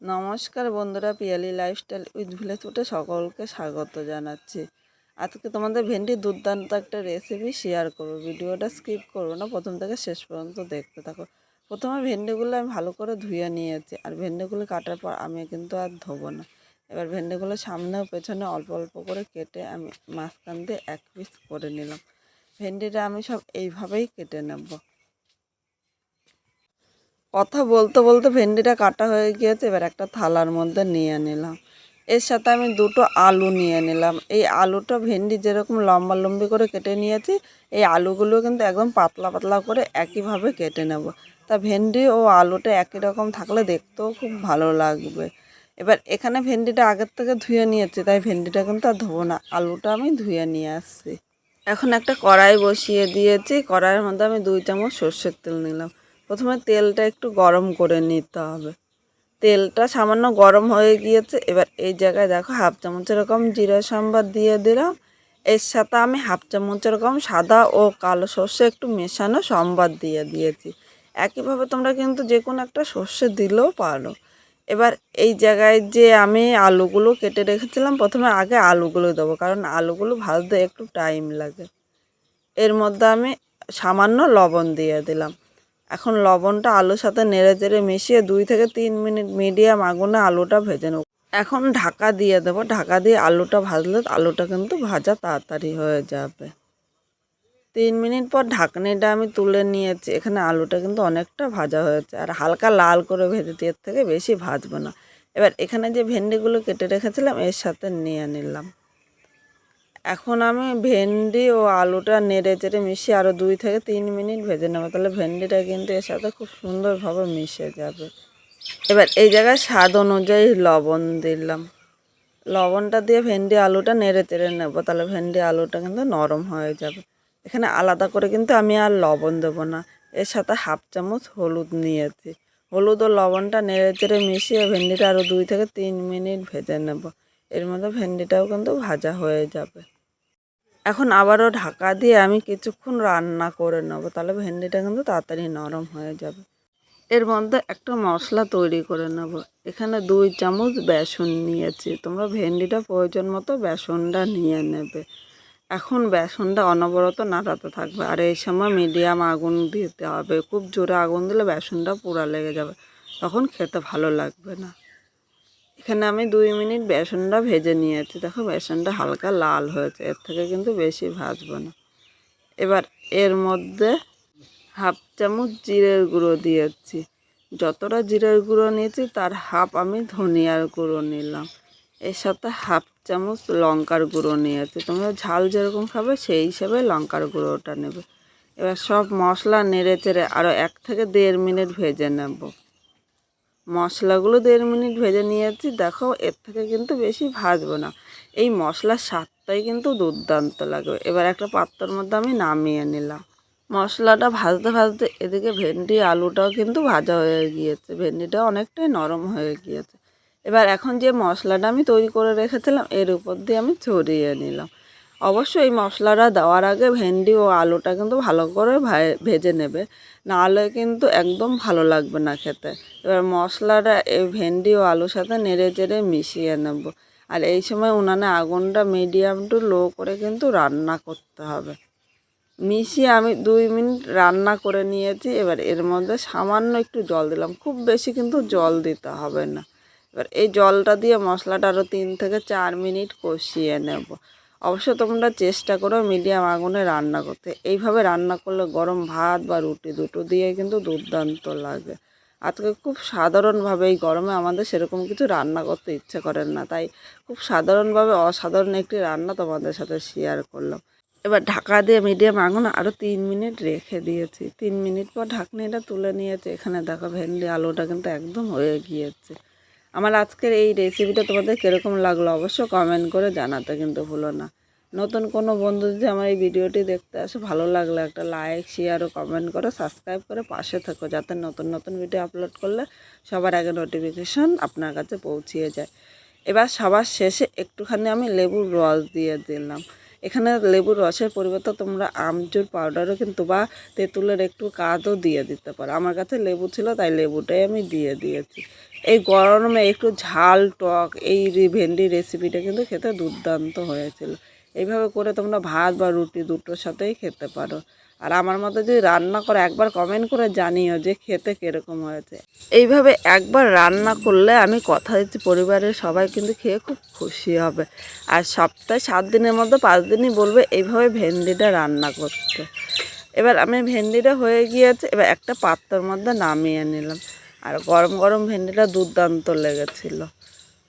নমস্কার বন্ধুরা, Piyali lifestyle with village ফুটে সকলকে স্বাগত জানাচ্ছি। আজকে তোমাদের ভেন্ডি দুর্দান্ত একটা রেসিপি শেয়ার করব। ভিডিওটা স্কিপ করব না, প্রথম থেকে শেষ পর্যন্ত দেখতে থাকো। প্রথমে ভেন্ডিগুলো আমি ভালো করে ধুয়ে নিয়েছি, আর ভেন্ডিগুলো কাটার পর আমি কিন্তু আর ধোবো না। এবার ভেন্ডিগুলো সামনে ও পেছনে অল্প অল্প করে কেটে আমি মাঝখান দিয়ে এক পিস করে নিলাম। ভেন্ডিটা আমি সব এইভাবেই কেটে নেব। কথা বলতে বলতে ভেন্ডিটা কাটা হয়ে গিয়েছে, এবার একটা থালার মধ্যে নিয়ে নিলাম। এর সাথে আমি দুটো আলু নিয়ে নিলাম। এই আলুটা ভেন্ডি যেরকম লম্বা লম্বি করে কেটে নিয়েছি, এই আলুগুলো কিন্তু একদম পাতলা পাতলা করে একইভাবে কেটে নেব। তা ভেন্ডি ও আলুটা একই রকম থাকলে দেখতেও খুব ভালো লাগবে। এবার এখানে ভেন্ডিটা আগের থেকে ধুয়ে নিয়েছি, তাই ভেন্ডিটা কিন্তু আর ধোবো না, আলুটা আমি ধুয়ে নিয়ে আসছি। এখন একটা কড়াই বসিয়ে দিয়েছি, কড়াইয়ের মধ্যে আমি দুই চামচ সর্ষের তেল নিলাম। প্রথমে তেলটা একটু গরম করে নিতে হবে। তেলটা সামান্য গরম হয়ে গিয়েছে, এবার এই জায়গায় দেখো হাফ চামচ এরকম জিরা সম্বাদ দিয়ে দিলাম। এর সাথে আমি হাফ চামচ এরকম সাদা ও কালো সর্ষে একটু মেশানো সম্বাদ দিয়ে দিয়েছি। একইভাবে তোমরা কিন্তু যে কোনো একটা সর্ষে দিলেও পারো। এবার এই জায়গায় যে আমি আলুগুলো কেটে রেখেছিলাম, প্রথমে আগে আলুগুলো দেবো, কারণ আলুগুলো ভাজতে একটু টাইম লাগে। এর মধ্যে আমি সামান্য লবণ দিয়ে দিলাম। এখন লবণটা আলুর সাথে নেড়ে চেড়ে মিশিয়ে দুই থেকে তিন মিনিট মিডিয়াম আগুনে আলুটা ভেজে নেব। এখন ঢাকা দিয়ে দেবো। ঢাকা দিয়ে আলুটা ভাজলে আলুটা কিন্তু ভাজা তাড়াতাড়ি হয়ে যাবে। তিন মিনিট পর ঢাকনিটা আমি তুলে নিয়েছি। এখানে আলুটা কিন্তু অনেকটা ভাজা হয়েছে। আর হালকা লাল করে ভেজে এর থেকে বেশি ভাজবো না। এবার এখানে যে ভেন্ডিগুলো কেটে রেখেছিলাম, এর সাথে নিয়ে নিলাম। এখন আমি ভেন্ডি ও আলুটা নেড়ে চেড়ে মিশিয়ে আরও দুই থেকে তিন মিনিট ভেজে নেব। তাহলে ভেন্ডিটা কিন্তু এর সাথে খুব সুন্দরভাবে মিশে যাবে। এবার এই জায়গায় স্বাদ অনুযায়ী লবণ দিলাম। লবণটা দিয়ে ভেন্ডি আলুটা নেড়ে চেড়ে নেব। তাহলে ভেন্ডি আলুটা কিন্তু নরম হয়ে যাবে। এখানে আলাদা করে কিন্তু আমি আর লবণ দেবো না। এর সাথে হাফ চামচ হলুদ নিয়েছি। হলুদ ও লবণটা নেড়ে চেড়ে মিশিয়ে ভেন্ডিটা আরও দুই থেকে তিন মিনিট ভেজে নেব। এর মধ্যে ভেন্ডিটাও কিন্তু ভাজা হয়ে যাবে। এখন আবারও ঢাকা দিয়ে আমি কিছুক্ষণ রান্না করে নেব, তাহলে ভেন্ডিটা কিন্তু তাড়াতাড়ি নরম হয়ে যাবে। এর মধ্যে একটা মশলা তৈরি করে নেব, এখানে দুই চামচ বেসন নিয়েছি, তোমরা ভেন্ডিটা প্রয়োজন মতো বেসনটা নিয়ে নেবে। এখন বেসনটা অনবরত নাড়াতে থাকবে, আর এই সময় মিডিয়াম আগুন দিতে হবে, খুব জোরে আগুন দিলে বেসনটা পুরা লেগে যাবে, তখন খেতে ভালো লাগবে না। এখানে আমি দুই মিনিট বেসনটা ভেজে নিয়েছি। দেখো বেসনটা হালকা লাল হয়েছে, এর থেকে কিন্তু বেশি ভাজবো না। এবার এর মধ্যে হাফ চামচ জিরের গুঁড়ো দিয়েছি। যতটা জিরের গুঁড়ো নিয়েছি, তার হাফ আমি ধনিয়ার গুঁড়ো নিলাম। এর সাথে হাফ চামচ লঙ্কার গুঁড়ো নিয়েছি। তোমরা ঝাল যেরকম খাবে, সেই হিসাবে লঙ্কার গুঁড়োটা নেবে। এবার সব মশলা নেড়ে চেড়ে আরও এক থেকে দেড় মিনিট ভেজে নেব। মশলাগুলো দেড় মিনিট ভেজে নিয়েছি। দেখো, এর থেকে কিন্তু বেশি ভাজবো না। এই মশলার স্বাদটাই কিন্তু দুর্দান্ত লাগবে। এবার একটা পাত্রর মধ্যে আমি নামিয়ে নিলাম। মশলাটা ভাজতে ভাজতে এদিকে ভেন্ডি, আলুটাও কিন্তু ভাজা হয়ে গিয়েছে। ভেন্ডিটা অনেকটাই নরম হয়ে গিয়েছে। এবার এখন যে মশলাটা আমি তৈরি করে রেখেছিলাম, এর উপর দিয়ে আমি ছড়িয়ে নিলাম। অবশ্যই মশলাটা দেওয়ার আগে ভেন্ডি ও আলুটা কিন্তু ভালো করে ভেজে নেবে। নাহলে কিন্তু একদম ভালো লাগবে না খেতে। এবার মশলাটা এই ভেন্ডি ও আলুর সাথে নেড়ে চেড়ে মিশিয়ে নেব। আর এই সময় উনানে আগুনটা মিডিয়াম টু লো করে কিন্তু রান্না করতে হবে। মিশিয়ে আমি দুই মিনিট রান্না করে নিয়েছি। এবার এর মধ্যে সামান্য একটু জল দিলাম। খুব বেশি কিন্তু জল দিতে হবে না। এবার এই জলটা দিয়ে মশলাটা আরও তিন থেকে চার মিনিট কষিয়ে নেব। অবশ্য তোমরা চেষ্টা করো মিডিয়াম আগুনে রান্না করতে। এইভাবে রান্না করলে গরম ভাত বা রুটি দুটো দিয়ে কিন্তু দুর্দান্ত লাগে। আজকে খুব সাধারণভাবে এই গরমে আমাদের সেরকম কিছু রান্না করতে ইচ্ছে করেন না, তাই খুব সাধারণভাবে অসাধারণ একটি রান্না তোমাদের সাথে শেয়ার করলাম। এবার ঢাকা দিয়ে মিডিয়াম আগুন আরও তিন মিনিট রেখে দিয়েছি। তিন মিনিট পর ঢাকনিটা তুলে নিয়েছে। এখানে দেখো ভেন্ডি, আলুটা কিন্তু একদম হয়ে গিয়েছে। আমার আজকের এই রেসিপিটা তোমাদের কীরকম লাগল অবশ্য কমেন্ট করে জানাতে কিন্তু ভুলো না। নতুন কোনো বন্ধু যদি আমার এই ভিডিওটি দেখতে আসে, ভালো লাগলে একটা লাইক শেয়ার ও কমেন্ট করে সাবস্ক্রাইব করে পাশে থাকো যাতে নতুন নতুন ভিডিও আপলোড করলে সবার আগে নোটিফিকেশন আপনার কাছে পৌঁছিয়ে যায়। এবার সবার শেষে একটুখানি আমি লেবুর রস দিয়ে দিলাম। এখানে লেবুর রসের পরিবর্তে তোমরা আমচুর পাউডারও কিন্তু বা তেঁতুলের একটু কাদও দিয়ে দিতে পারো। আমার কাছে লেবু ছিল, তাই লেবুটাই আমি দিয়ে দিয়েছি। এই গরমে একটু ঝাল টক এই ভেন্ডি রেসিপিটা কিন্তু খেতে দুর্দান্ত হয়েছিল। এইভাবে করে তোমরা ভাত বা রুটি দুটোর সাথেই খেতে পারো। আর আমার মতো যদি রান্না করে, একবার কমেন্ট করে জানিও যে খেতে কীরকম হয়েছে। এইভাবে একবার রান্না করলে আমি কথা দিচ্ছি, পরিবারের সবাই কিন্তু খেয়ে খুব খুশি হবে। আর সপ্তাহে সাত দিনের মধ্যে পাঁচ দিনই বলবে, এইভাবে ভেন্ডিটা রান্না করতে। এবার আমি ভেন্ডিটা হয়ে গিয়েছে, এবার একটা পাত্রর মধ্যে নামিয়ে নিলাম। আর গরম গরম ভেন্ডিটা দুর্দান্ত লেগেছিল।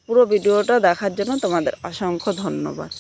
পুরো ভিডিওটা দেখার জন্য তোমাদের অসংখ্য ধন্যবাদ।